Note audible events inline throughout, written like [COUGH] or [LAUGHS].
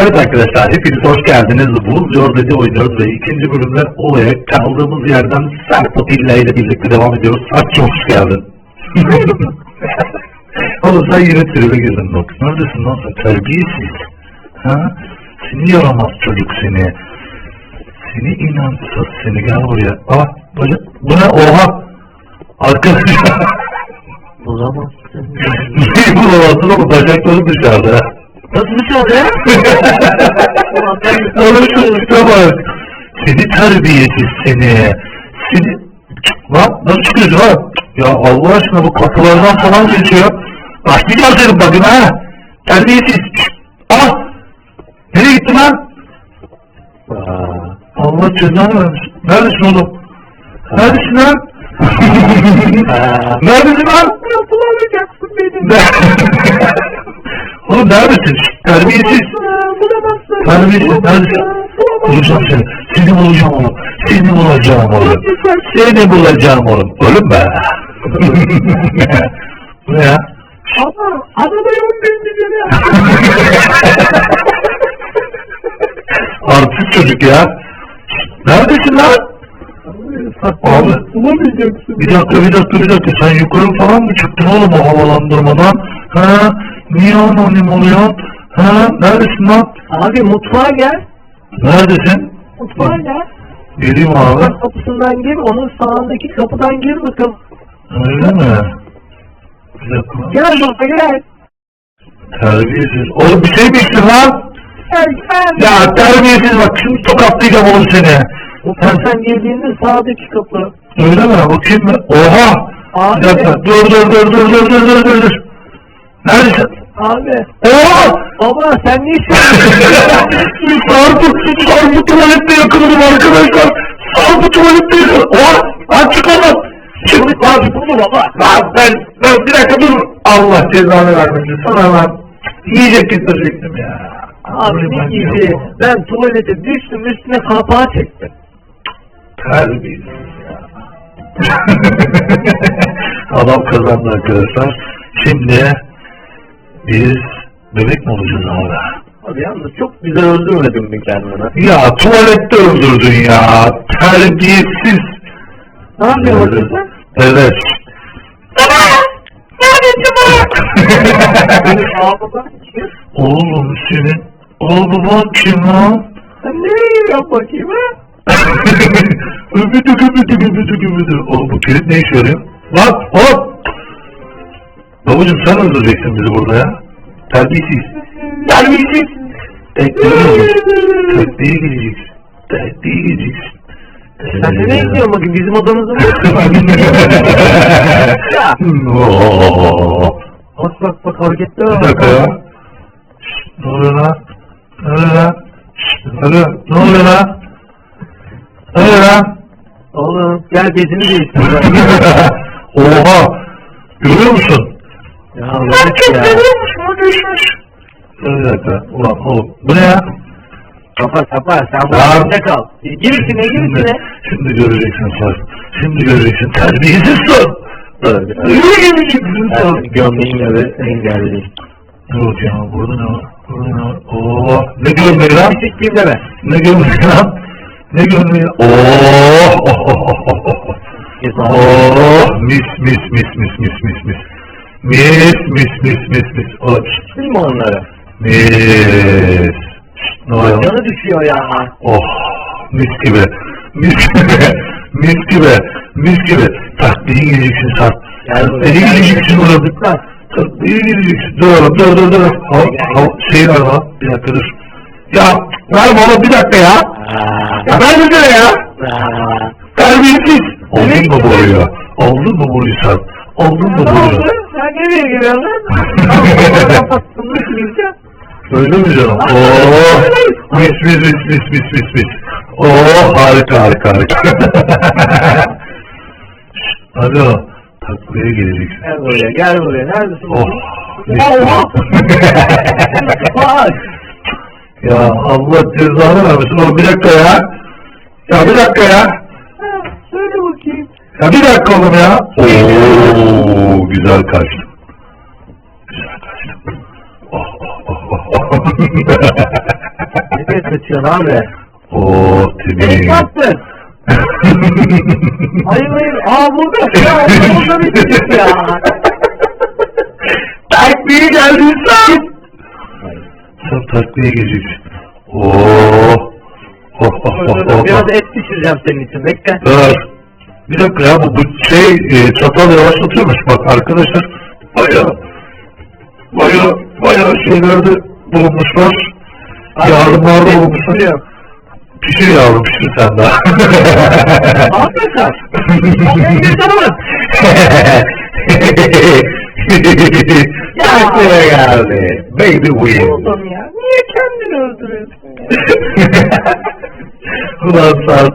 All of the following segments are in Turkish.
Evet arkadaşlar hepiniz hoş geldiniz. Bu Jorda'da oynuyoruz ve ikinci bölümde olaya kaldığımız yerden Serpatilla ile birlikte devam ediyoruz. Saçma hoş geldin. [LAUGHS] Oğlum sen yine tribe girdin bak. Neredesin lan sen? Terbiyesiz. Ha? Seni yaramaz çocuk seni. Seni inansız seni gel buraya. Aa, böyle, bu ne? Oha! Arkadaşlar. [LAUGHS] Bulamazsın. [LAUGHS] Neyi bulamazsın ama bacakları dışarıda. Nasıl dışarıda [LAUGHS] ya? Oğlum çocukta bak. Seni terbiyesiz seni. Seni... Lan nasıl çıkıyorsun lan? Ya Allah aşkına bu kapılardan falan geçiyor. Başlayacağım senin bakın ha. Terbiyesiz. Aa! Nereye gitti lan? Allah cezanı vermiş. Neredesin oğlum? Neredesin lan? [LAUGHS] Neredesin lan? Bulamayacaksın beni. [LAUGHS] oğlum neredesin? Terbiyesiz. Terbiyesiz neredesin? Bulacağım seni. Seni bulacağım oğlum. Seni bulacağım oğlum. Seni bulacağım oğlum. Oğlum be. [LAUGHS] Bu ne ya? Ama adada yok ya. Artist çocuk ya. Neredesin lan? Abi. Bir dakika bir dakika bir dakika. Sen yukarı falan mı çıktın oğlum o havalandırmadan? Ha? Niye anonim oluyor? Ha, neredesin lan? Abi mutfağa gel. Neredesin? Mutfağa gel. Geleyim abi. Mutfak kapısından gir, onun sağındaki kapıdan gir bakalım. Öyle mi? Gel burada gel. Terbiyesiz. Oğlum bir şey mi içtin lan? Erken. Ya terbiyesiz bak şimdi tokatlayacağım oğlum seni. Mutfaktan girdiğinde sağdaki kapı. Öyle mi? Bakayım mı? Oha! Abi. Bir. Dur dur dur dur dur dur dur dur. Abi. Oha! Baba sen ne istiyorsun? [LAUGHS] Sarpı, Sarpı tuvalette yakaladım arkadaşlar. Sarpı tuvalette yakaladım. Oha! Lan çık oğlum. Çık lan. Bu mu baba? Lan ben, ben bir dakika dur. Allah cezanı vermesin. Sana lan. Yiyecek getirecektim ya. Abi ne gibi? Ben tuvalete düştüm üstüne kapağı çektim. Terbiyesiz ya. [LAUGHS] Adam kazandı arkadaşlar. Şimdi biz bebek mi olacağız abi? Abi yalnız çok güzel öldürmedin mi kendini? Ya tuvalette öldürdün ya. Terbiyesiz. Ne yapıyorsun bakayım sen? Evet. [LAUGHS] Oğlum senin. Oğlum baban kim lan? Nereye yap bakayım ha? [LAUGHS] öbüdük öbüdük öbüdük öbüdük. Oğlum bu kilit ne işe yarıyor? Lan hop. Babacım sen öldüreceksin bizi burada ya. Terbiyesiz. Terbiyesiz. Tekneye geleceksin. Tekneye geleceksin. Sen nereye gidiyorsun bakayım bizim odamızda mı? [LAUGHS] Bak bak bak hareketler Bir var. dakika ya. Şşt, Ne oluyor lan? Ne oluyor lan? Şşt, Ne oluyor? Ne oluyor lan? Ne oluyor lan? Oğlum gel bezini değiştir. [LAUGHS] Oha! Görüyor musun? Ya bak ya. Bir dakika. Ulan oğlum. Bu ne ya? Kapa kapa sen bu içinde kal. Gir içine gir Şimdi, içine. şimdi göreceksin sen. Şimdi göreceksin. Terbiyesiz son. Yürü göreceksin sen. Gömleğimle de engelli. Dur ya. Burada ne var? Burada ne var? Oo. Ne gömleği lan? Küçük kim deme. Ne gömleği lan? Ne gömleği? Oo. Oh, mis mis mis mis mis mis mis. Mis mis mis mis mis. Şşt, Değil mi onları? mis. Ne oluyor? Canı düşüyor ya. Oh, mis gibi. Mis gibi. Mis gibi. Mis gibi. Takviye geleceksin sen. Gel buraya. Takviye geleceksin oğlum. Takviye geleceksin. Dur oğlum dur dur dur. Al, al, şey ver lan. Bir dakika dur. Ya verme oğlum bir dakika ya. Ya ver bir kere ya. Terbiyesiz. Aldın mı boruyu? Aldın mı boruyu sen? Aldın mı boruyu? Sen nereye giriyorsun mı gireceğim? Öyle mi canım? Oo, mis mis mis mis mis mis mis. Oo, harika harika harika. Alo, taklaya geleceksin. Gel buraya gel buraya. Neredesin? Oh, Allah! Bak! Ya Allah cezanı vermesin oğlum bir dakika ya. Ya bir dakika ya. Söyle bakayım. Ya bir dakika oğlum ya. Oo, güzel kaçtı. Güzel kaçtı. Oh, oh, oh, oh, oh. kaçıyorsun abi? Oo Beni Timi. kaptın. Hayır hayır. Aa burada. Ya orada bir çocuk ya. Takviye geldin sen. Sen takviye geleceksin. Oo. Oh oh oh oh. Biraz oh. et pişireceğim senin için. Bekle. Dur. Bir dakika ya bu, bu şey e, çatal yavaşlatıyormuş bak arkadaşlar. Baya baya baya şeylerde bulunmuşlar. Yardımlarda bulunmuşlar. Pişiriyorum. Pişir yavrum pişir sen daha. Arkadaşlar. Geldi. Baby win. Niye kendini öldürüyorsun? [LAUGHS] Ulan sen.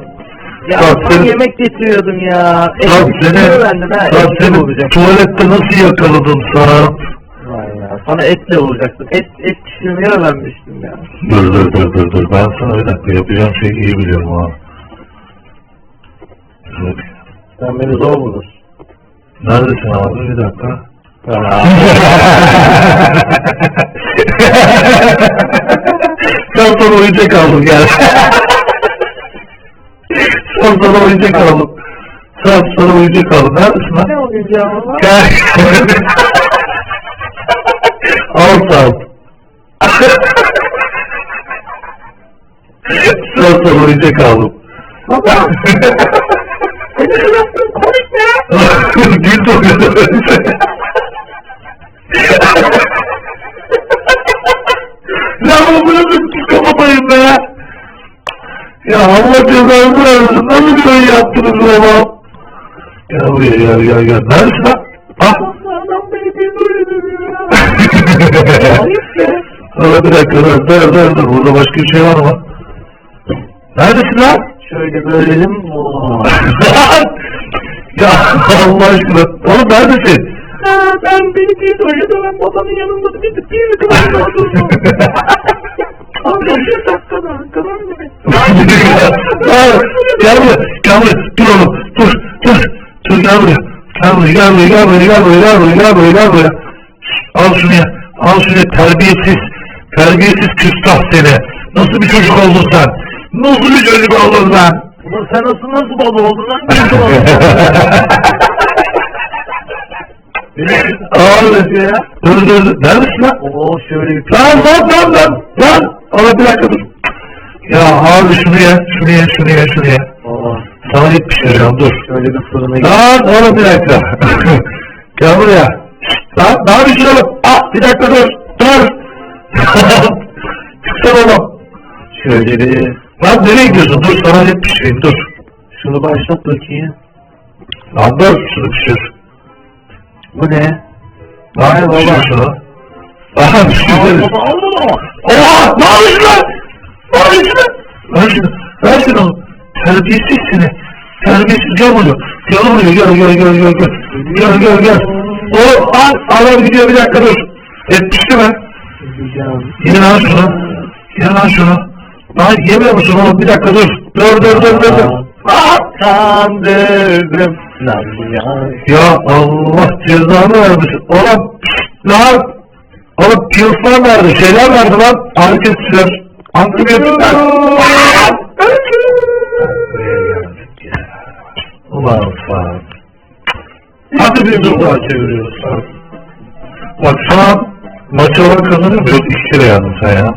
Ya Bak ben seni- yemek getiriyordum ya. Et Sen seni, öğrendim ha. sen Etle seni olacak. tuvalette nasıl yakaladım sana? Vay ya. Sana etle olacaktım. Et, et pişirmeyi öğrenmiştim ya. Dur dur dur dur dur. Ben sana bir dakika yapacağım şeyi iyi biliyorum ha. Dur. Sen beni zor bulursun. Neredesin abi? Bir dakika. [LAUGHS] [LAUGHS] Sen sana oyuncak aldım gel. Sen sana oyuncak aldım. Sen sana oyuncak aldım. Neredesin lan? ne olacağım ama? Gel. Al sen. Sana oyuncak aldım. Baba. Gül dokuyor. Ya bu nasıl psikopabayım be? Ya Allah cezanı versin. Nasıl bir şey yaptınız baba? Gel buraya gel gel gel. Neredesin lan? Ah. [LAUGHS] Beni bir dakika dur dur dur dur. Burada başka bir şey var mı? Neredesin lan? Şöyle bölelim. [LAUGHS] Ya Allah aşkına. Oğlum neredesin? Ben beni bir doyurdu. Ben babanın yanında bir bir bir kıvırdı oturdum. [LAUGHS] Abi bir dakikada arkadan mı? Hayır, gel buraya, gel buraya, dur oğlum, dur, dur, dur gel buraya, gel buraya, gel buraya, gel buraya, gel buraya, gel buraya, gel buraya, gel buraya. Al şunu ya, al şunu ya, terbiyesiz, terbiyesiz küstah seni. Nasıl bir çocuk oldun sen? Nasıl bir çocuk oldun sen? Ulan sen nasıl nasıl baba oldun lan? Nasıl oldun? [LAUGHS] Abi, ya. dur dur dur, neredesin lan? Oo şöyle bir Lan lan lan lan, lan, ona bir dakika dur. Ya abi şunu ye, şunu ye, şunu ye, şunu ye. Oo, Sana et pişireceğim, dur. şöyle bir fırına git. Lan oğlum bir dakika. [LAUGHS] Gel buraya. Lan ne yapıyorsun oğlum? Ah bir dakika dur. Dur. [LAUGHS] Çıksana oğlum. Şöyle bir Lan nereye gidiyorsun? Dur sana et pişireyim dur. şunu başlat bakayım. Lan dur şunu pişir. Bu ne? Lan Ay baba. Aha pişir. baba al baba. Oha ne yapıyorsun lan? Ne yapıyorsun lan? Ver şunu. Ver şunu. Terbiyesiz seni. Terbiyesiz gel buraya. Gel buraya gel gel gel gel gel. Gel gel gel. O al al gidiyor bir dakika dur. Et pişti mi? Ye lan şunu. Ye lan şunu. Lan yemiyor musun oğlum? Bir dakika dur. Dur dur dur dur. dur. Aa! Kandırdım. Lan ya. Ya Allah cezanı vermesin. Oğlum lan. Oğlum pilsler verdi. Şeyler verdi lan. Antibiyotikler. Antibiyotikler. Ulan sen. Hadi bir dur daha çeviriyoruz. Bak şu an maçı olarak kazanıyorum. Yok iki kere yandın sen ya.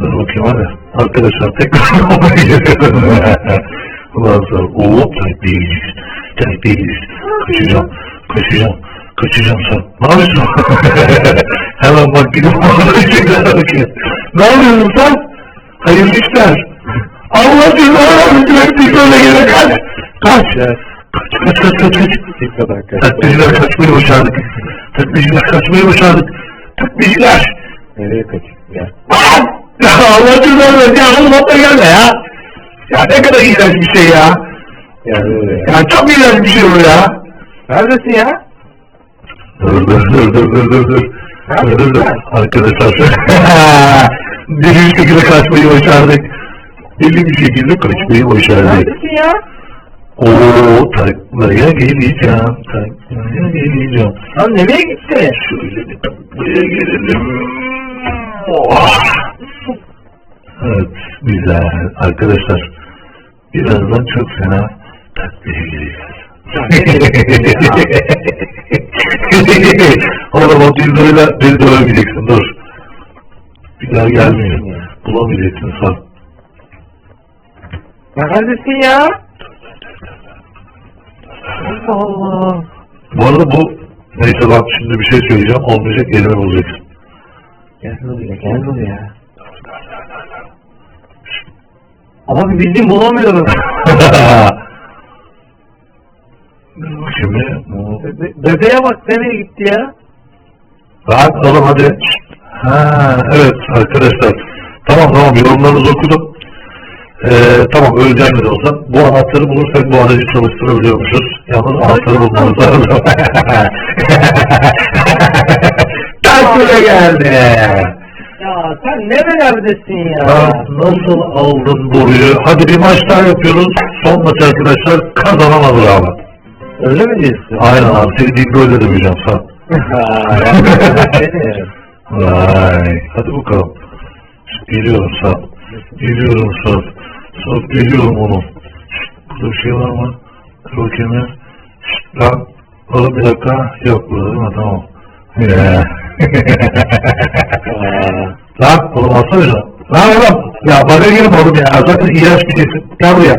Dur bakayım hadi. Arkadaşlar tekrar [LAUGHS] olmaya geliyorum. Ulan sen. Oo terbiyeliyiz. Terbiyeliyiz. Kaçacağım. Kaçacağım. Kaçacağım sen. Ne yapıyorsun? [LAUGHS] Hemen bak gidip Ne yapıyorsun sen? Hayırlı işler. Allah cezanı versin. Böyle gene kaç. Kaç. Kaç kaç kaç kaç kaç. Takmiciler kaçmayı başardık. Takmiciler kaçmayı başardık. Takmiciler. Nereye kaçayım? Ya Allah cezanı versin. Oğlum atla gelme ya. Ya ne kadar iğrenç bir şey ya. Gel buraya. Ya çok iğrenç bir şey bu ya. Neredesin ya? Dur dur dur dur dur dur dur. Dur dur dur. Arkadaşlar. Deli [LAUGHS] bir şekilde kaçmayı başardık. Deli bir şekilde kaçmayı başardık. Neredesin ya? Oo taklaya geleceğim. Taklaya geleceğim. Lan nereye gitti? Şöyle bir buraya gelelim. Oh. Güzel. Arkadaşlar birazdan çok fena tatlıya gireceğiz. Oğlum [LAUGHS] o dildoruyla beni dövemeyeceksin dur. Bir daha gelmiyor. Bulamayacaksın sağ. Neredesin ya? Allah Allah. Bu arada bu neyse bak şimdi bir şey söyleyeceğim olmayacak elime bulacaksın. Gel buraya gel buraya. Abi bildiğin bulamıyorum. Şimdi Be- bebeğe bak nereye gitti ya? rahat oğlum hadi. Ha evet arkadaşlar. Tamam tamam yorumlarınızı okudum. Ee, tamam öleceğim de olsa. Bu anahtarı bulursak bu aracı çalıştırabiliyormuşuz. Yalnız anahtarı bulmamız lazım. [LAUGHS] [LAUGHS] Ters geldi. Ya sen nerelerdesin ya? Ha, nasıl aldın boruyu? Hadi bir maç daha yapıyoruz. Son maç arkadaşlar kazanamadı abi. Öyle mi diyorsun? Aynen abi seni değil böyle demeyeceğim sağ. Seni. [LAUGHS] Vay. Hadi bakalım. Geliyorum sağ. Geliyorum sağ. Sağ geliyorum oğlum. Burada bir şey var mı? Ya. Şşt, Lan. Oğlum bir dakika. Yok burada değil mi? Tamam. [LAUGHS] Ya. Lan oğlum alsana şunu. Lan oğlum. Ya bana gelin oğlum ya. Zaten iğrenç bir kesin. Gel buraya.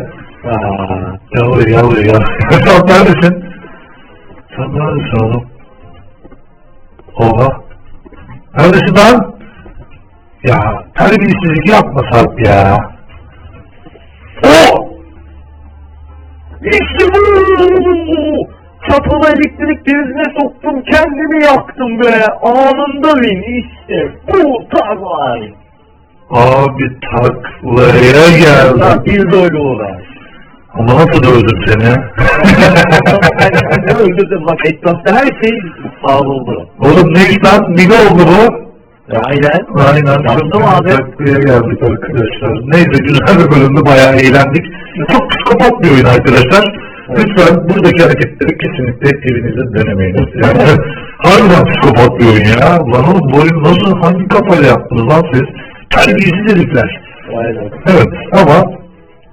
Gel buraya gel buraya [LAUGHS] gel. Sen neredesin? Sen neredesin oğlum? Oha. Neredesin lan? Ya terbiyesizlik yapma Sarp ya. O! İşte bu! Çatılı elektrik prizine soktum kendimi yaktım be. Anında win işte. Bu tarzlar. Abi taklaya geldi. Bir böyle uğraş. Ama nasıl dövdüm seni? Ben öldürdüm bak etrafta her şey sağ oldu. Oğlum ne iş lan? Niga oldu bu? Aynen. Aynen. Yaptım abi. Taklaya geldik arkadaşlar. Neyse güzel bir bölümde bayağı eğlendik. Çok psikopat bir oyun arkadaşlar. Lütfen buradaki hareketleri kesinlikle evinizde denemeyiniz. Yani [LAUGHS] harbiden psikopat bir oyun ya. Lan oğlum bu oyunu nasıl hangi kafayla yaptınız lan siz? Terbiyesiz herifler. Aynen. Evet ama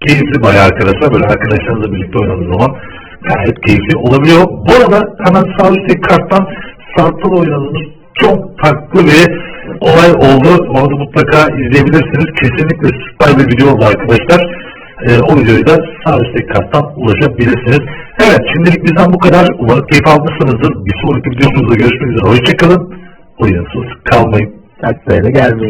keyifli bayağı arkadaşlar. Böyle arkadaşlarınızla birlikte oynadığınız zaman gayet keyifli olabiliyor. Bu arada hemen sağ üstteki karttan Sarp'la oynadığınız çok farklı bir olay oldu. Onu mutlaka izleyebilirsiniz. Kesinlikle süper bir video oldu arkadaşlar. Ee, o videoyu da sağ üstteki karttan ulaşabilirsiniz. Evet şimdilik bizden bu kadar. Umarım keyif almışsınızdır. Bir sonraki videomuzda görüşmek üzere. Hoşçakalın. Oyunsuz kalmayın. Taksayla gelmeyin.